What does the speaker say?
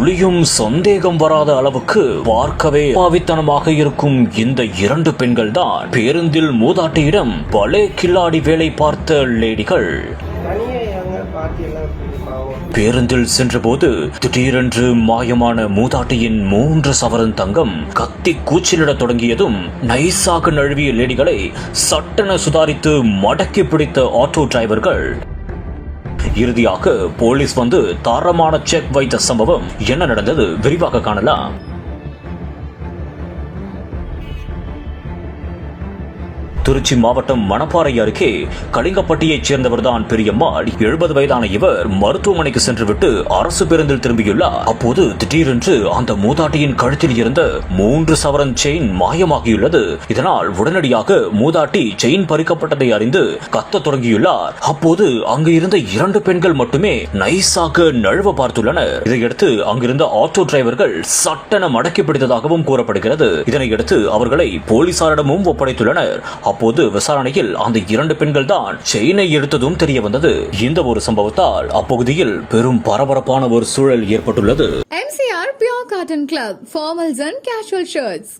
துளியும் சந்தேகம் வராத அளவுக்கு பார்க்கவே பாவித்தனமாக இருக்கும் இந்த இரண்டு பெண்கள் தான் பேருந்தில் மூதாட்டியிடம் பலே கில்லாடி வேலை பார்த்த லேடிகள். பேருந்தில் சென்றபோது திடீரென்று மாயமான மூதாட்டியின் மூன்று சவரன் தங்கம் கத்தி கூச்சலிடத் தொடங்கியதும் நைஸாக நழுவிய லேடிகளை சட்டென சுதாரித்து மடக்கி பிடித்த ஆட்டோ டிரைவர்கள் இறுதியாக போலீஸ் வந்து தாரமான செக் வைத்த சம்பவம் என்ன நடந்தது விரிவாக காணலாம். திருச்சி மாவட்டம் மணப்பாறை அருகே கலிங்கப்பட்டியைச் சேர்ந்தவர்தான் பெரியம்மாள் எழுபது வயதான இவர் மருத்துவமனைக்கு சென்றுவிட்டு அரசு பேருந்தில் திரும்பியுள்ளார். அப்போது திடீரென்று அந்த மூதாட்டியின் கழுத்தில் இருந்த மூன்று சவரன் செயின் மாயமாகியுள்ளது. இதனால் உடனடியாக மூதாட்டி செயின் பறிக்கப்பட்டதை அறிந்து கத்தத் தொடங்கியுள்ளார். அப்போது அங்கு இருந்த இரண்டு பெண்கள் மட்டுமே நைஸாக நழுவ பார்த்துள்ளனர். இதையடுத்து அங்கிருந்த ஆட்டோ டிரைவர்கள் சட்டென மடக்கி பிடித்ததாகவும் கூறப்படுகிறது. இதனையடுத்து அவர்களை போலீசாரிடமும் ஒப்படைத்துள்ளனர். அப்போது விசாரணையில் அந்த இரண்டு பெண்கள் தான் செயினை எடுத்ததும் தெரிய வந்தது. இந்த ஒரு சம்பவத்தால் அப்பகுதியில் பெரும் பரபரப்பான ஒரு சூழல் ஏற்பட்டுள்ளது. MCR pure cotton club formals and casual shirts